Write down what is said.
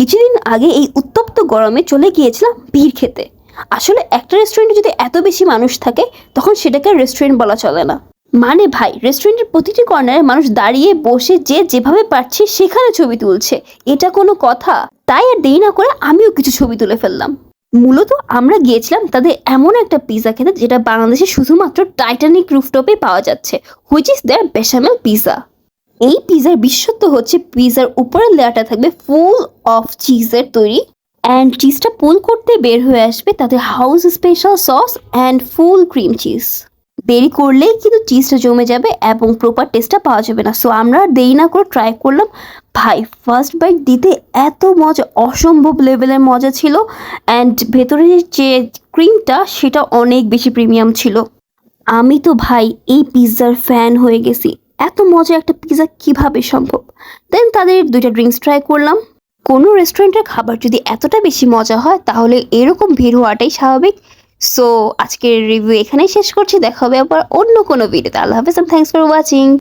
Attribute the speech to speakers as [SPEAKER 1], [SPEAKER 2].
[SPEAKER 1] কিছুদিন আগে এই উত্তপ্ত গরমে চলে গিয়েছিলাম ভিড় খেতে। আসলে একটা রেস্টুরেন্টে যদি এত বেশি মানুষ থাকে, তখন সেটাকে রেস্টুরেন্ট বলা চলে না। মানে ভাই রেস্টুরেন্টের প্রতিটি কর্নারে মানুষ দাঁড়িয়ে বসে যে যেভাবে পারছে সেখানে ছবি তুলছে। এটা কোনো কথা? তাই আর দেরি না করে আমিও কিছু ছবি তুলে ফেললাম। মূলত আমরা গিয়েছিলাম তাদের এমন একটা পিৎজা খেতে যেটা বাংলাদেশে শুধুমাত্র টাইটানিক রুফটপে পাওয়া যাচ্ছে হুইচ ইজ দেয়ার বেসামেল পিৎজা এই পিৎজার বিশেষত্ব হচ্ছে পিৎজার উপরের লেয়ারটা থাকবে ফুল অফ চিজের তৈরি অ্যান্ড চিজটা পুল করতে বের হয়ে আসবে তাতে house special sauce and full cream cheese দেরি করলেই কিন্তু চিজটা জমে যাবে এবং প্রপার টেস্টটা পাওয়া যাবে না। সো আমরা দেরি না করে ট্রাই করলাম। ভাই ফার্স্ট বাইট দিতে এত মজা, অসম্ভব লেভেলের মজা ছিল অ্যান্ড ভেতরের যে ক্রিমটা সেটা অনেক বেশি প্রিমিয়াম ছিল। আমি তো ভাই এই পিৎজার ফ্যান হয়ে গেছি। এত মজা একটা পিৎজা কীভাবে সম্ভব? দেন তাদের দুইটা ড্রিঙ্কস ট্রাই করলাম। কোনো রেস্টুরেন্টের খাবার যদি এতটা বেশি মজা হয়, তাহলে এরকম ভিড় হওয়াটাই স্বাভাবিক। সো আজকের রিভিউ এখানেই শেষ করছি। দেখা হবে আবার অন্য কোনো ভিডিওতে আল্লাহ হাফেজ থ্যাংকস ফর ওয়াচিং